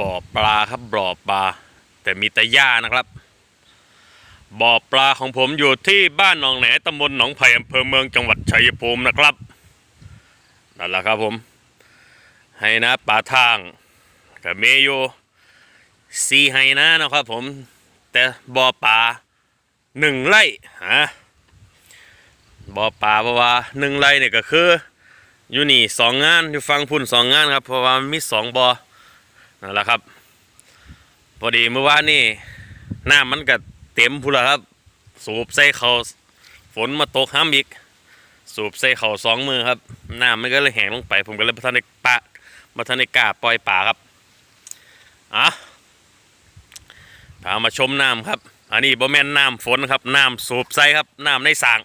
บ่อปลาครับบ่อปลา แต่มีแต่หญ้านะครับบ่อปลาของผมอยู่ที่บ้านหนองแหนตำบลหนองไผ่อำเภอเมืองจังหวัดชัยภูมินะครับนั่นแหละครับผมให้นะปลาทางกับเมโยซีให้นะนะครับผม แต่บ่อปลาหนึ่งไร่ฮะบ่อปลาเพราะว่าหนึ่งไร่เนี่ยก็คืออยู่นี่สองงานอยู่ฟังพุ่นสองงานครับเพราะว่ามีสองบ่อ นั่นแหละครับ พอดีเมื่อวานนี่น้ำมันก็เต็มพูนละครับ สูบใส่เขาฝนมาตกห้ามอีก สูบใส่เขาสองมือครับน้ำมันก็เลยแห้งลงไป ผมก็เลยมาทันในปะมาทันในกาปล่อยป่าครับอะพามาชมน้ำครับ อันนี้บ่แม่นน้ำฝนครับน้ำสูบใส่ครับน้ำในสาง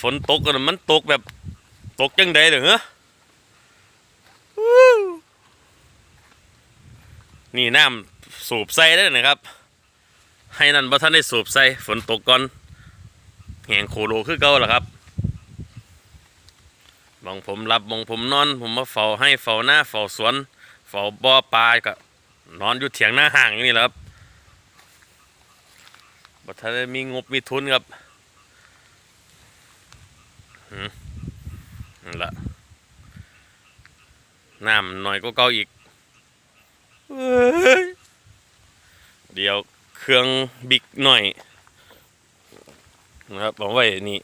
ฝนตกกันมันตกแบบตกจังใดเหรอเหรอ นี่น้ำสูบใส่ได้นะครับ ให้นั่นบ่ทันได้สูบใส่ฝนตกก่อนแหงโคโลคือเก่าล่ะครับมองผมรับมองผมนอน ผมมาเฝ้าให้เฝ้าหน้าเฝ้าสวนเฝ้าบ่อปลาก็นอนอยู่เถียงหน้าห่างอย่างนี้แหละครับบ่ทันได้มีงบมีทุนครับหืมนั่นละน้ำหน่อยก็เก่าอีก เดี๋ยวเครื่องบิ๊กหน่อยนะครับบอกไว้นี่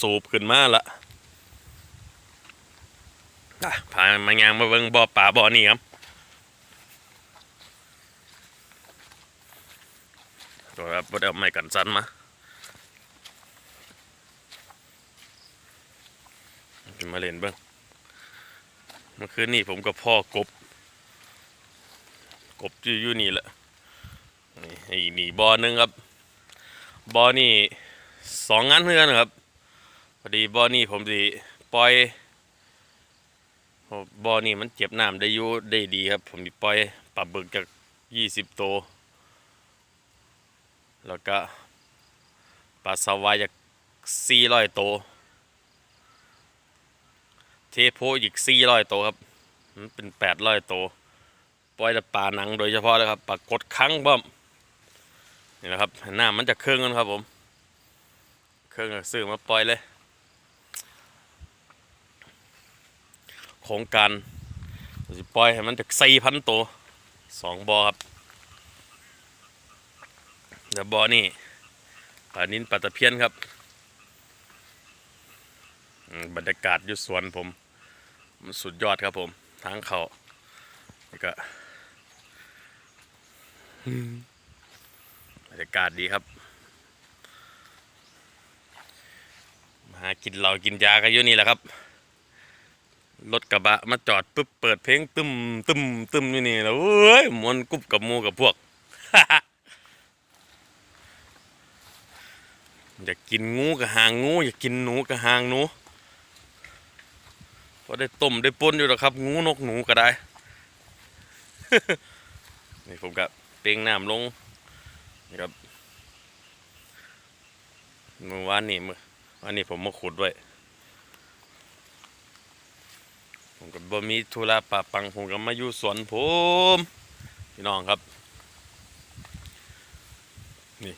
สูบขึ้นมาละพามางานมาเบิ่งบ่อป่าบ่อนี่ครับตัวครับบ่ได้เอาไม้กันสั่นมาขึ้นมาเล่นเบิ่งเมื่อคืนนี้ผมกับพ่อกบ กบอยู่อยู่นี่แหละนี่นี่บอหนึ่งครับบอนี่สองงานเพื่อนครับพอดีบอนี่ผมสิปล่อยบอนี่มันเจ็บน้ำได้อยู่ได้ดีครับ ผมสิปล่อยปลาบึกจากยี่สิบตัวแล้วก็ปลาสวายจากสี่ร้อยตัวเทโพอีกสี่ร้อยตัวครับ มันเป็นแปดร้อยตัว ล่อยแต่ปลาหนังโดยเฉพาะเลยครับปลากดคั้งบ้อมนี่แหละครับหน้ามันจะเครื่องกันครับผม เครื่องซื้อมาปล่อยเลย โครงการจะปล่อยให้มันจากสี่พันตัวสองบอครับเดี๋ยวบอนี่ปลานินปลาตะเพียนครับอืมบรรยากาศอยู่สวนผม มันสุดยอดครับผม ทางเขาแล้วก็ บรรยากาศดีครับมาหากินเหล้ากินยากันอยู่นี่แหละครับรถกระบะมาจอดปุ๊บเปิดเพลงตึมตึมตึมอยู่นี่แล้วเอ้ยมวนกุบกับมูกับพวกอยากกินงูกับหางงูอยากกินหนูกับหางหนูพอได้ต้มได้ป่นอยู่แล้วครับ งูนกหนูก็ได้ นี่ผมกับ เป้งน้ำลงนี่ครับเมื่อวานนี่เมื่อวานนี้ผมมาขุดไว้ผมกับบ่มีธุระปะปังผมก็มาอยู่สวนผมพี่น้องครับ นี่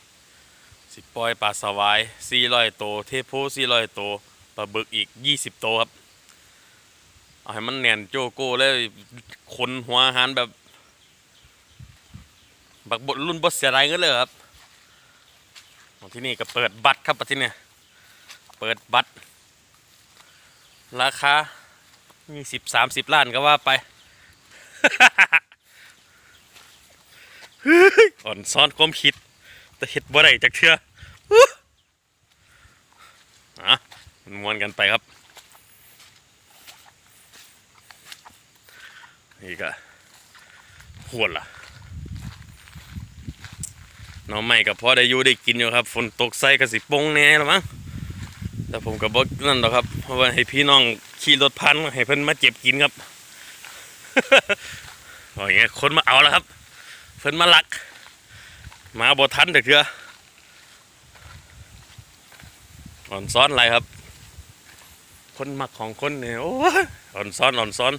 สิปล่อยปลาสวาย400โตวเทโพ400โตวปลาบึกอีก 20โตวครับ เอาให้มันแน่นโจโก้เลยคนหัวหารแบบ บักบดรุ่นบดเสียดายเงินเลยครับที่นี่ก็เปิดบัตรครับประเทศเนี่ยเปิดบัตร ราคามีสิบสามสิบล้านก็ว่าไปอ่อนซ้อนความคิด แต่เห็ดบ่ได้จากเทืออะมันมวนกันไปครับนี่ก็หวนล่ะ น้องใหม่กับพ่อได้อยู่ได้กินอยู่ครับฝนตกใส่กระสิปงแน่แล้วมั้งแต่ผมกับบอกนั่นหรอกครับเพราะว่าให้พี่น้องขี่รถพันให้เพิ่นมาเจ็บกินครับโอ้ยางเงี้ยคนมาเอาแล้วครับ เพิ่นมาลัก มาบ่ทันแต่เถื่ออ่อนซ้อนอะไรครับ คนมักของคนเนี่ยโอ้อ่อนซ้อนอ่อนซ้อน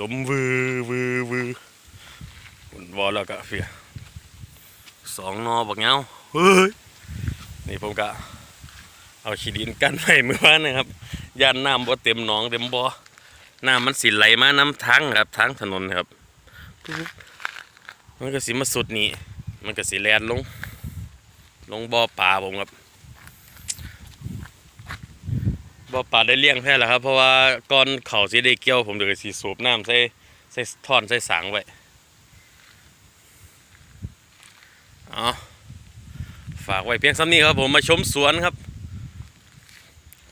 ดมวือวือวือหุ่นวอแล้วก็เฟียสองนอบักเงาเฮ้ยนี่ผมก็เอาขีดินกันไว้เมื่อวานนะครับย่านน้ำบ่เต็มหนองเต็มบ่อน้ำมันสิไหลมาน้ำทางครับทางถนนครับปุ๊บมันก็สิมาสุดนี่มันก็สิแลนลง ลงบ่อปลาผมครับ บ่อปลาได้เลี้ยงแท้แล้วครับ เพราะว่าก่อนเขาสิได้เกี่ยว ผมเดี๋ยวสิสูบน้ำใส่ใส่ท่อนใส่สางไว้เอาฝากไว้เพียงซ้ำนี้ครับ ผมมาชมสวนครับ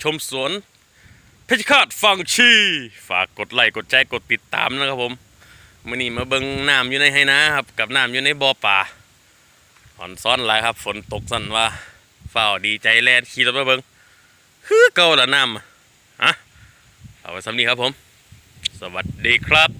ชมสวนเพชรคาดฟังชีฝากกดไลค์กดแชร์กดติดตามนะครับผมมื่อนี้มาเบิ่งน้ำอยู่ในไหนะครับ กับน้ำอยู่ในบ่อปลาอ่อนซ้อนหลายครับ ฝนตกสั่นว่าเฝ้าดีใจแลนขี่รถมาเบิ่ง คือเก่าละน้ำอะฮะเอาไว้สำนีครับผม สวัสดีครับ